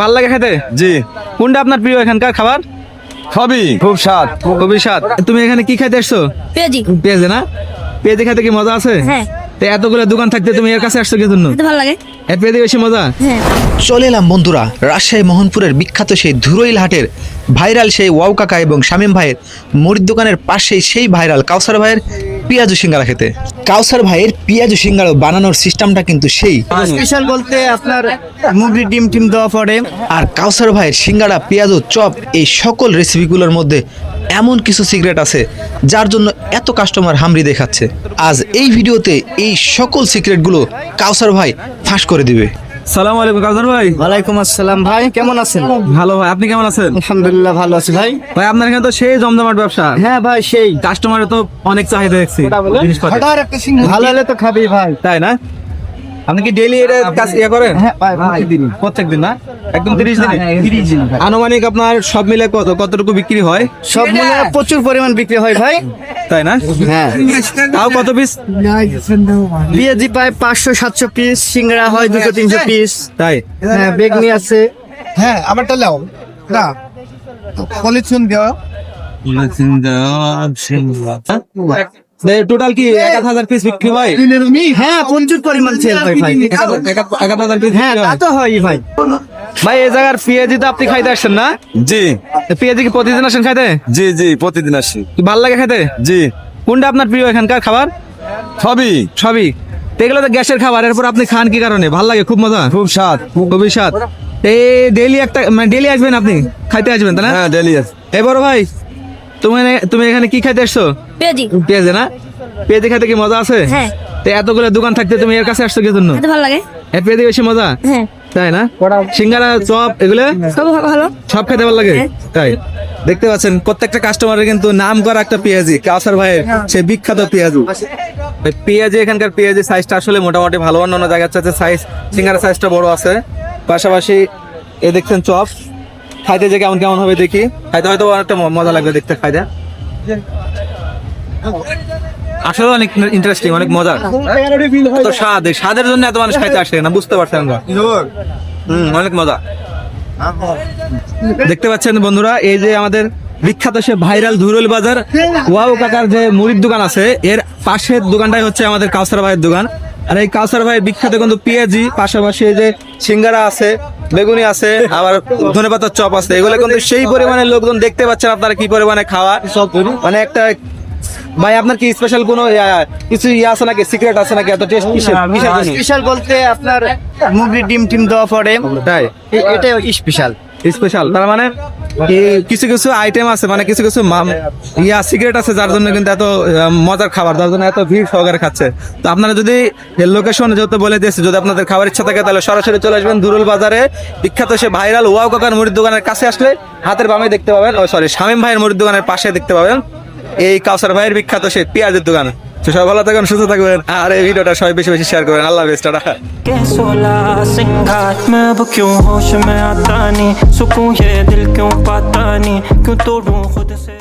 ভালো লাগে খেতে? জি। কোনটা আপনার প্রিয় এখানকার খাবার? সবই খুব স্বাদ। খুবই স্বাদ। তুমি এখানে কি খাইতে এসছো? পেঁয়াজি। পেঁয়াজে না? পেঁয়াজে খেতে কি মজা আছে? হ্যাঁ। তো এতগুলো দোকান থাকতে তুমি এর কাছে আসছো কি জন্য? ভালো লাগে। এর বেশি মজা? হ্যাঁ। চলে এলাম বন্ধুরা রাজশাহী মোহনপুরের বিখ্যাত সেই ধুরইল হাটের ভাইরাল সেই ওয়াও কাকা এবং শামীম ভাইয়ের মুড়ির দোকানের পাশেই সেই ভাইরাল কাউসার ভাইয়ের পিয়াজু সিঙ্গারা খেতে। কাউসার ভাইয়ের পিয়াজু সিঙ্গারা বানানোর সিস্টেমটা কিন্তু সেই। স্পেশাল বলতে আপনার মুগরির ডিম টিম দেওয়া পড়ে। আর কাউসার ভাইয়ের সিঙ্গারা পেঁয়াজু চপ এই সকল রেসিপিগুলোর মধ্যে এমন কিছু সিক্রেট আছে যার জন্য এত কাস্টমার হামরি দেখাচ্ছে। আজ এই ভিডিওতে এই সকল সিক্রেটগুলো কাউসার ভাই ফাঁস করে দিবে। সালাম আলাইকুম কাজর ভাই। ওয়ালাইকুম আসসালাম ভাই কেমন আছেন? ভালো ভাই আপনি কেমন আছেন? আলহামদুলিল্লাহ ভালো আছি ভাই। ভাই আপনার এখানে তো সেই জমজমাট ব্যবসা। হ্যাঁ ভাই সেই। কাস্টমারে তো অনেক চাহিদা দেখছি ভালো হলে তো খাবি ভাই। তাই না? আপনি কি ডেইলি এটা কাজ ইয়ে করেন? হ্যাঁ ভাই প্রতিদিন প্রত্যেক দিন না? একদম তিরিশ দিনে? তিরিশ দিন আনুমানিক আপনার সব মিলে কত কতটুকু বিক্রি হয়? সব মিলে প্রচুর পরিমাণ বিক্রি হয় ভাই। তাই না? হ্যাঁ। তাও কত পিস পেঁয়াজি পায় পাঁচশো সাতশো পিস সিঙ্গড়া হয় দুশো তিনশো পিস তাই? হ্যাঁ বেগনি আছে। হ্যাঁ আমারটা লাও না। পলিথিন দেওয়া। টোটাল কি এক হাজার পিস বিক্রি হয়? হ্যাঁ প্রচুর পরিমাণ সেল হয় ভাই। এক হাজার পিস হ্যাঁ তা তো হয় ভাই। ভাই এই জায়গার পেঁয়াজি তো আপনি খাইতে আসছেন না? জি। পেঁয়াজি কি প্রতিদিন আসেন খাইতে? জি জি প্রতিদিন আসি। ভালো লাগে খেতে জি। কোনটা আপনার প্রিয় এখানকার খাবার? সবই। সবই। এগুলো তো গ্যাসের খাবার এরপর আপনি খান কি কারণে? ভালো লাগে খুব মজা? খুব স্বাদ। খুবই স্বাদ। এই ডেইলি একটা মানে ডেইলি আসবেন আপনি? খাইতে আসবেন তাই না? হ্যাঁ ডেলি এ বড় ভাই তুমি তুমি এখানে কি খাইতে আসছো? পেঁয়াজি। পেঁয়াজে না? পেঁয়াজে খাইতে কি মজা আছে? হ্যাঁ। তো এতগুলো দোকান থাকতে তুমি এর কাছে আসছো কি জন্য? ভালো লাগে। এর পেঁয়াজে বেশি মজা? হ্যাঁ। তাই না? সিঙ্গারা চপ এগুলো? সব ভালো সব খেতে ভালো লাগে? হ্যাঁ। তাই। দেখতে পাচ্ছেন প্রত্যেকটা কাস্টমারের কিন্তু নাম করা একটা পেঁয়াজি। কাউসার ভাইয়ের সে বিখ্যাত পেঁয়াজু। পেঁয়াজি এখানকার পেঁয়াজি সাইজটা আসলে মোটামুটি ভালো। অন্য জায়গার চাইতে সাইজ সিঙ্গারা সাইজটা বড় আছে। পাশাপাশি এ দেখছেন চপ। খাইতে যে কেমন কেমন হবে দেখি। খাইতে হয়তো অনেকটা মজা লাগবে দেখতে খাইতে। আসলে অনেক ইন্টারেস্টিং অনেক মজার। তো স্বাদ, স্বাদের জন্য এত মানুষ খাইতে আসে না, বুঝতে পারছেন আমরা হম, অনেক মজা। দেখতে পাচ্ছেন বন্ধুরা, এই যে আমাদের বিখ্যাত সে ভাইরাল ধুরুল বাজার, ওয়াও কাকার যে মুড়ির দোকান আছে, এর পাশের দোকানটাই হচ্ছে আমাদের কাউসার ভাইয়ের দোকান। আর এই কাউসার ভাইয়ের বিখ্যাত কিন্তু পেঁয়াজি, পাশাপাশি এই যে সিঙ্গারা আছে বেগুনি আছে আবার ধনে পাতার চপ আছে। এগুলো কিন্তু সেই পরিমাণে লোকজন দেখতে পাচ্ছেন আপনারা কি পরিমাণে খাওয়া সব মানে একটা ভাই আপনার কি স্পেশাল কোনো ইয়া, কিছু ইয়ে আছে নাকি? সিক্রেট আছে নাকি? এত টেস্ট? স্পেশাল বলতে আপনার মুগরির ডিম টিম দেওয়া পড়ে। তাই? এটাই স্পেশাল স্পেশাল তার মানে কিছু কিছু আইটেম আছে মানে কিছু কিছু ইয়া সিগারেট আছে, যার জন্য কিন্তু এত মজার খাবার, যার জন্য এত ভিড় সহকারে খাচ্ছে। তো আপনারা যদি লোকেশন যেহেতু বলে দিয়েছে, যদি আপনাদের খাবার ইচ্ছা থাকে, তাহলে সরাসরি চলে আসবেন দুরুল বাজারে। বিখ্যাত সে ভাইরাল ওয়াও কাকার মুড়ির দোকানের কাছে আসলে হাতের বামে দেখতে পাবেন, ও সরি শামীম ভাইয়ের মুড়ির দোকানের পাশে দেখতে পাবেন। এই কাউসার ভাইয়ের বিখ্যাত সে পেঁয়াজের দোকান। তো সবাই ভালো থাকবেন সুস্থ থাকবেন আর এই ভিডিওটা সবাই বেশি বেশি শেয়ার করবেন আল্লাহ হাফেজ টাটা के सोला सिंगार मैं अब क्यों होश में आता नहीं सुकून ये दिल क्यों पाता नहीं क्यों तोड़ूं खुद से